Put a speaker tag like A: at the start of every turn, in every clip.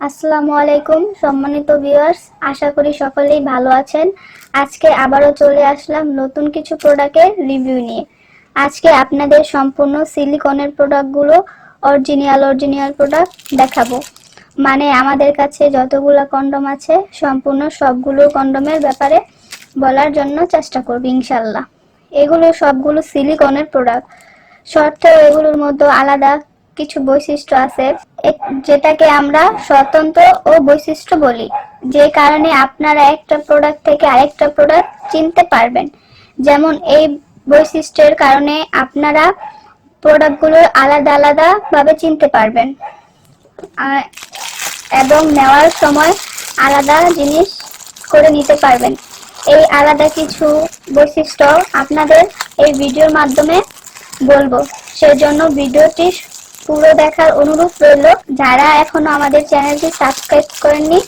A: আসসালামু আলাইকুম, সম্মানিত ভিউয়ার্স আশা করি সকলেই ভালো আছেন। আজকে আবারও চলে আসলাম নতুন কিছু প্রোডাক্টের রিভিউ নিয়ে। আজকে আপনাদের সম্পূর্ণ সিলিকনের প্রোডাক্টগুলো অরিজিনাল অরিজিনাল প্রোডাক্ট দেখাবো। মানে আমাদের কাছে যতগুলো কন্ডম আছে, সম্পূর্ণ সবগুলো কন্ডমের ব্যাপারে বলার জন্য চেষ্টা করব ইনশাল্লাহ এগুলো সবগুলো সিলিকনের প্রোডাক্ট সত্ত্বেও এগুলোর মধ্যে আলাদা কিছু বৈশিষ্ট্য আছে। যেটাকে আমরা স্বতন্ত্র ও বৈশিষ্ট্য বলি, যে কারণে আপনারা একটা প্রোডাক্ট থেকে আরেকটা প্রোডাক্ট চিনতে পারবেন। যেমন এই বৈশিষ্ট্যের কারণে আপনারা প্রোডাক্টগুলো আলাদা আলাদা ভাবে চিনতে পারবেন এবং নেওয়ার সময় আলাদা জিনিস করে নিতে পারবেন। এই আলাদা কিছু বৈশিষ্ট্য আপনাদের এই ভিডিওর মাধ্যমে বলব। সেজন্য ভিডিওটি পুরো দেখার অনুরোধ রইল। যারা এখনও আমাদের চ্যানেলটি সাবস্ক্রাইব করেননি,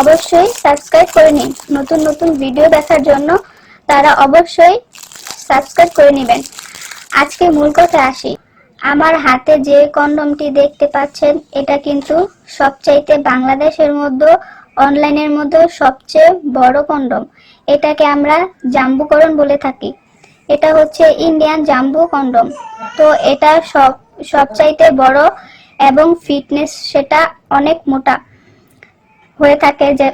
A: অবশ্যই সাবস্ক্রাইব করে নিন। নতুন নতুন ভিডিও দেখার জন্য তারা অবশ্যই সাবস্ক্রাইব করে নেবেন। আজকে মূল কথা আসি। আমার হাতে যে কন্ডমটি দেখতে পাচ্ছেন, এটা কিন্তু সবচাইতে বাংলাদেশের মধ্যে, অনলাইনের মধ্যে সবচেয়ে বড় কন্ডম। এটাকে আমরা জাম্বুকরণ বলে থাকি। এটা হচ্ছে ইন্ডিয়ান জাম্বু কন্ডম। তো এটা সব সবচাইতে বড় এবং ফিটনেস সেটা অনেক মোটা হয়ে থাকে যে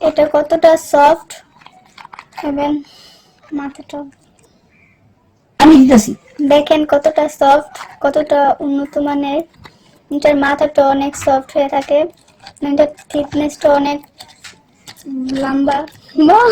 A: এটা কতটা সফট এবং মাথাটা
B: আমি দিতেছি।
A: দেখেন কতটা সফট কতটা উন্নত মানের। এটার মাথাটা অনেক সফট হয়ে থাকে। এটার থিকনেসটা অনেক লম্বা!